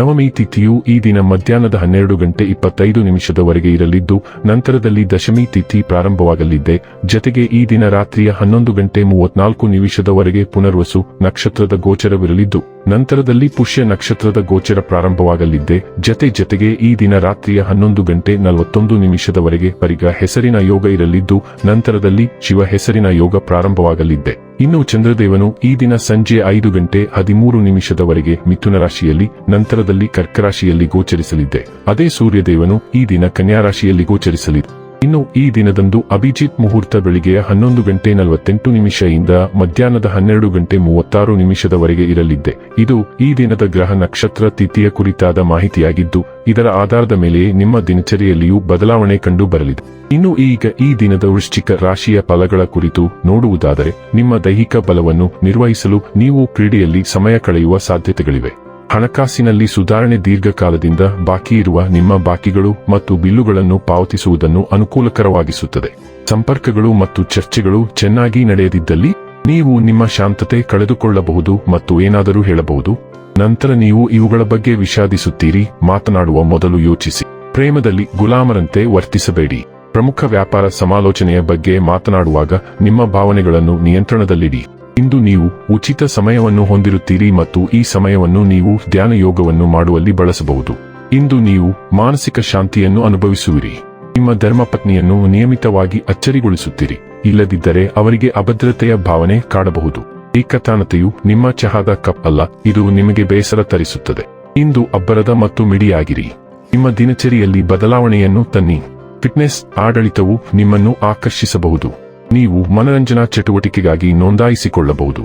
ನವಮಿ ತಿಥಿಯು ಈ ದಿನ ಮಧ್ಯಾಹ್ನದ ಹನ್ನೆರಡು ಗಂಟೆ ಇಪ್ಪತ್ತೈದು ನಿಮಿಷದವರೆಗೆ ಇರಲಿದ್ದು, ನಂತರದಲ್ಲಿ ದಶಮಿ ತಿಥಿ ಪ್ರಾರಂಭವಾಗಲಿದೆ. ಜತೆಗೆ ಈ ದಿನ ರಾತ್ರಿಯ ಹನ್ನೊಂದು ಗಂಟೆ ಮೂವತ್ನಾಲ್ಕು ನಿಮಿಷದವರೆಗೆ ಪುನರ್ವಸು ನಕ್ಷತ್ರದ ಗೋಚರವಿರಲಿದ್ದು, ನಂತರದಲ್ಲಿ ಪುಷ್ಯ ನಕ್ಷತ್ರದ ಗೋಚರ ಪ್ರಾರಂಭವಾಗಲಿದ್ದೆ ಜತೆ ಜತೆಗೆ ಈ ದಿನ ರಾತ್ರಿಯ ಹನ್ನೊಂದು ಗಂಟೆ ನಲವತ್ತೊಂದು ನಿಮಿಷದವರೆಗೆ ಪರಿಗ ಹೆಸರಿನ ಯೋಗ ಇರಲಿದ್ದು, ನಂತರದಲ್ಲಿ ಶಿವ ಹೆಸರಿನ ಯೋಗ ಪ್ರಾರಂಭವಾಗಲಿದ್ದೆ ಇನ್ನು ಚಂದ್ರದೇವನು ಈ ದಿನ ಸಂಜೆ ಐದು ಗಂಟೆ ಹದಿಮೂರು ನಿಮಿಷದವರೆಗೆ ಮಿಥುನ ರಾಶಿಯಲ್ಲಿ, ನಂತರದಲ್ಲಿ ಕರ್ಕರಾಶಿಯಲ್ಲಿ ಗೋಚರಿಸಲಿದ್ದೆ. ಅದೇ ಸೂರ್ಯದೇವನು ಈ ದಿನ ಕನ್ಯಾ ರಾಶಿಯಲ್ಲಿ ಗೋಚರಿಸಲಿದೆ ಇನ್ನು ಈ ದಿನದಂದು ಅಭಿಜಿತ್ ಮುಹೂರ್ತ ಬೆಳಿಗ್ಗೆಯ ಹನ್ನೊಂದು ಗಂಟೆ ನಲವತ್ತೆಂಟು ನಿಮಿಷದಿಂದ ಮಧ್ಯಾಹ್ನದ ಹನ್ನೆರಡು ಗಂಟೆ ಮೂವತ್ತಾರು ನಿಮಿಷದವರೆಗೆ ಇರಲಿದ್ದೆ. ಇದು ಈ ದಿನದ ಗ್ರಹ ನಕ್ಷತ್ರ ತಿಥಿಯ ಕುರಿತಾದ ಮಾಹಿತಿಯಾಗಿದ್ದು, ಇದರ ಆಧಾರದ ಮೇಲೆ ನಿಮ್ಮ ದಿನಚರಿಯಲ್ಲಿಯೂ ಬದಲಾವಣೆ ಕಂಡು ಬರಲಿದೆ. ಇನ್ನು ಈಗ ಈ ದಿನದ ವೃಶ್ಚಿಕ ರಾಶಿಯ ಫಲಗಳ ಕುರಿತು ನೋಡುವುದಾದರೆ, ನಿಮ್ಮ ದೈಹಿಕ ಬಲವನ್ನು ನಿರ್ವಹಿಸಲು ನೀವು ಕ್ರೀಡೆಯಲ್ಲಿ ಸಮಯ ಕಳೆಯುವ ಸಾಧ್ಯತೆಗಳಿವೆ. ಹಣಕಾಸಿನಲ್ಲಿ ಸುಧಾರಣೆ ದೀರ್ಘಕಾಲದಿಂದ ಬಾಕಿ ಇರುವ ನಿಮ್ಮ ಬಾಕಿಗಳು ಮತ್ತು ಬಿಲ್ಲುಗಳನ್ನು ಪಾವತಿಸುವುದನ್ನು ಅನುಕೂಲಕರವಾಗಿಸುತ್ತದೆ. ಸಂಪರ್ಕಗಳು ಮತ್ತು ಚರ್ಚೆಗಳು ಚೆನ್ನಾಗಿ ನಡೆಯದಿದ್ದಲ್ಲಿ ನೀವು ನಿಮ್ಮ ಶಾಂತತೆ ಕಳೆದುಕೊಳ್ಳಬಹುದು ಮತ್ತು ಏನಾದರೂ ಹೇಳಬಹುದು. ನಂತರ ನೀವು ಇವುಗಳ ಬಗ್ಗೆ ವಿಷಾದಿಸುತ್ತೀರಿ. ಮಾತನಾಡುವ ಮೊದಲು ಯೋಚಿಸಿ. ಪ್ರೇಮದಲ್ಲಿ ಗುಲಾಮರಂತೆ ವರ್ತಿಸಬೇಡಿ. ಪ್ರಮುಖ ವ್ಯಾಪಾರ ಸಮಾಲೋಚನೆಯ ಬಗ್ಗೆ ಮಾತನಾಡುವಾಗ ನಿಮ್ಮ ಭಾವನೆಗಳನ್ನು ನಿಯಂತ್ರಣದಲ್ಲಿಡಿ. ಇಂದು ನೀವು ಉಚಿತ ಸಮಯವನ್ನು ಹೊಂದಿರುತ್ತೀರಿ ಮತ್ತು ಈ ಸಮಯವನ್ನು ನೀವು ಧ್ಯಾನ ಯೋಗವನ್ನು ಮಾಡುವಲ್ಲಿ ಬಳಸಬಹುದು. ಇಂದು ನೀವು ಮಾನಸಿಕ ಶಾಂತಿಯನ್ನು ಅನುಭವಿಸುವಿರಿ. ನಿಮ್ಮ ಧರ್ಮಪತ್ನಿಯನ್ನು ನಿಯಮಿತವಾಗಿ ಅಚ್ಚರಿಗೊಳಿಸುತ್ತೀರಿ. ಇಲ್ಲದಿದ್ದರೆ ಅವರಿಗೆ ಅಭದ್ರತೆಯ ಭಾವನೆ ಕಾಡಬಹುದು. ಏಕತಾನತೆಯು ನಿಮ್ಮ ಚಹಾದ ಕಪ್ ಅಲ್ಲ, ಇದು ನಿಮಗೆ ಬೇಸರ ತರಿಸುತ್ತದೆ. ಇಂದು ಅಬ್ಬರದ ಮತ್ತು ಮಿಡಿಯಾಗಿರಿ. ನಿಮ್ಮ ದಿನಚರಿಯಲ್ಲಿ ಬದಲಾವಣೆಯನ್ನು ತನ್ನಿ. ಫಿಟ್ನೆಸ್ ಆಡಳಿತವು ನಿಮ್ಮನ್ನು ಆಕರ್ಷಿಸಬಹುದು. ನೀವು ಮನರಂಜನಾ ಚಟುವಟಿಕೆಗಾಗಿ ನೋಂದಾಯಿಸಿಕೊಳ್ಳಬಹುದು.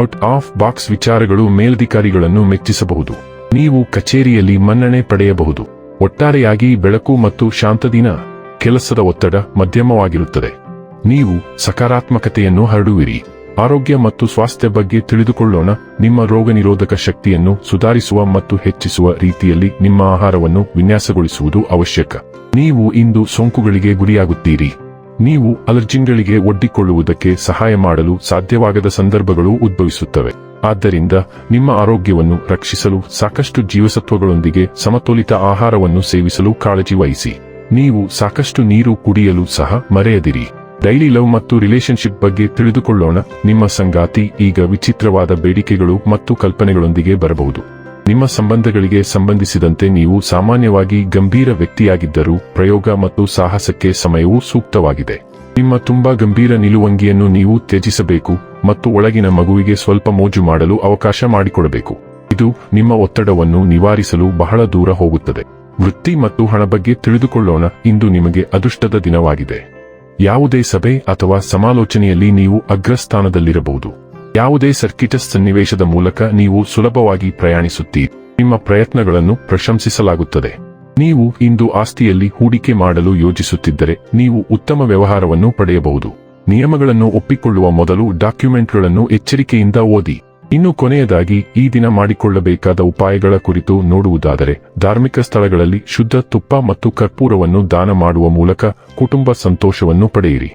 ಔಟ್ ಆಫ್ ಬಾಕ್ಸ್ ವಿಚಾರಗಳು ಮೇಲಧಿಕಾರಿಗಳನ್ನು ಮೆಚ್ಚಿಸಬಹುದು. ನೀವು ಕಚೇರಿಯಲ್ಲಿ ಮನ್ನಣೆ ಪಡೆಯಬಹುದು. ಒಟ್ಟಾರೆಯಾಗಿ ಬೆಳಕು ಮತ್ತು ಶಾಂತದಿನ ಕೆಲಸದ ಒತ್ತಡ ಮಧ್ಯಮವಾಗಿರುತ್ತದೆ. ನೀವು ಸಕಾರಾತ್ಮಕತೆಯನ್ನು ಹರಡುವಿರಿ. ಆರೋಗ್ಯ ಮತ್ತು ಸ್ವಾಸ್ಥ್ಯ ಬಗ್ಗೆ ತಿಳಿದುಕೊಳ್ಳೋಣ. ನಿಮ್ಮ ರೋಗ ನಿರೋಧಕ ಶಕ್ತಿಯನ್ನು ಸುಧಾರಿಸುವ ಮತ್ತು ಹೆಚ್ಚಿಸುವ ರೀತಿಯಲ್ಲಿ ನಿಮ್ಮ ಆಹಾರವನ್ನು ವಿನ್ಯಾಸಗೊಳಿಸುವುದು ಅವಶ್ಯಕ. ನೀವು ಇಂದು ಸೋಂಕುಗಳಿಗೆ ಗುರಿಯಾಗುತ್ತೀರಿ. ನೀವು ಅಲರ್ಜಿನ್ಗಳಿಗೆ ಒಡ್ಡಿಕೊಳ್ಳುವುದಕ್ಕೆ ಸಹಾಯ ಮಾಡಲು ಸಾಧ್ಯವಾಗದ ಸಂದರ್ಭಗಳು ಉದ್ಭವಿಸುತ್ತವೆ. ಆದ್ದರಿಂದ ನಿಮ್ಮ ಆರೋಗ್ಯವನ್ನು ರಕ್ಷಿಸಲು ಸಾಕಷ್ಟು ಜೀವಸತ್ವಗಳೊಂದಿಗೆ ಸಮತೋಲಿತ ಆಹಾರವನ್ನು ಸೇವಿಸಲು ಕಾಳಜಿ ವಹಿಸಿ. ನೀವು ಸಾಕಷ್ಟು ನೀರು ಕುಡಿಯಲು ಸಹ ಮರೆಯದಿರಿ. ಡೈಲಿ ಲವ್ ಮತ್ತು ರಿಲೇಶನ್ಶಿಪ್ ಬಗ್ಗೆ ತಿಳಿದುಕೊಳ್ಳೋಣ. ನಿಮ್ಮ ಸಂಗಾತಿ ಈಗ ವಿಚಿತ್ರವಾದ ಬೇಡಿಕೆಗಳು ಮತ್ತು ಕಲ್ಪನೆಗಳೊಂದಿಗೆ ಬರಬಹುದು. ನಿಮ್ಮ ಸಂಬಂಧಗಳಿಗೆ ಸಂಬಂಧಿಸಿದಂತೆ ನೀವು ಸಾಮಾನ್ಯವಾಗಿ ಗಂಭೀರ ವ್ಯಕ್ತಿಯಾಗಿದ್ದರೂ ಪ್ರಯೋಗ ಮತ್ತು ಸಾಹಸಕ್ಕೆ ಸಮಯವೂ ಸೂಕ್ತವಾಗಿದೆ. ನಿಮ್ಮ ತುಂಬಾ ಗಂಭೀರ ನಿಲುವಂಗಿಯನ್ನು ನೀವು ತ್ಯಜಿಸಬೇಕು ಮತ್ತು ಒಳಗಿನ ಮಗುವಿಗೆ ಸ್ವಲ್ಪ ಮೋಜು ಮಾಡಲು ಅವಕಾಶ ಮಾಡಿಕೊಡಬೇಕು. ಇದು ನಿಮ್ಮ ಒತ್ತಡವನ್ನು ನಿವಾರಿಸಲು ಬಹಳ ದೂರ ಹೋಗುತ್ತದೆ. ವೃತ್ತಿ ಮತ್ತು ಹಣ ಬಗ್ಗೆ ತಿಳಿದುಕೊಳ್ಳೋಣ, ಇಂದು ನಿಮಗೆ ಅದೃಷ್ಟದ ದಿನವಾಗಿದೆ. ಯಾವುದೇ ಸಭೆ ಅಥವಾ ಸಮಾಲೋಚನೆಯಲ್ಲಿ ನೀವು ಅಗ್ರಸ್ಥಾನದಲ್ಲಿರಬಹುದು. ಯಾವುದೇ ಸರ್ಕಿಟಸ್ ಸನ್ನಿವೇಶದ ಮೂಲಕ ನೀವು ಸುಲಭವಾಗಿ ಪ್ರಯಾಣಿಸುತ್ತೀರಿ. ನಿಮ್ಮ ಪ್ರಯತ್ನಗಳನ್ನು ಪ್ರಶಂಸಿಸಲಾಗುತ್ತದೆ. ನೀವು ಇಂದು ಆಸ್ತಿಯಲ್ಲಿ ಹೂಡಿಕೆ ಮಾಡಲು ಯೋಜಿಸುತ್ತಿದ್ದರೆ ನೀವು ಉತ್ತಮ ವ್ಯವಹಾರವನ್ನು ಪಡೆಯಬಹುದು. ನಿಯಮಗಳನ್ನು ಒಪ್ಪಿಕೊಳ್ಳುವ ಮೊದಲು ಡಾಕ್ಯುಮೆಂಟ್ಗಳನ್ನು ಎಚ್ಚರಿಕೆಯಿಂದ ಓದಿ. ಇನ್ನು ಕೊನೆಯದಾಗಿ, ಈ ದಿನ ಮಾಡಿಕೊಳ್ಳಬೇಕಾದ ಉಪಾಯಗಳ ಕುರಿತು ನೋಡುವುದಾದರೆ, ಧಾರ್ಮಿಕ ಸ್ಥಳಗಳಲ್ಲಿ ಶುದ್ಧ ತುಪ್ಪ ಮತ್ತು ಕರ್ಪೂರವನ್ನು ದಾನ ಮಾಡುವ ಮೂಲಕ ಕುಟುಂಬ ಸಂತೋಷವನ್ನು ಪಡೆಯಿರಿ.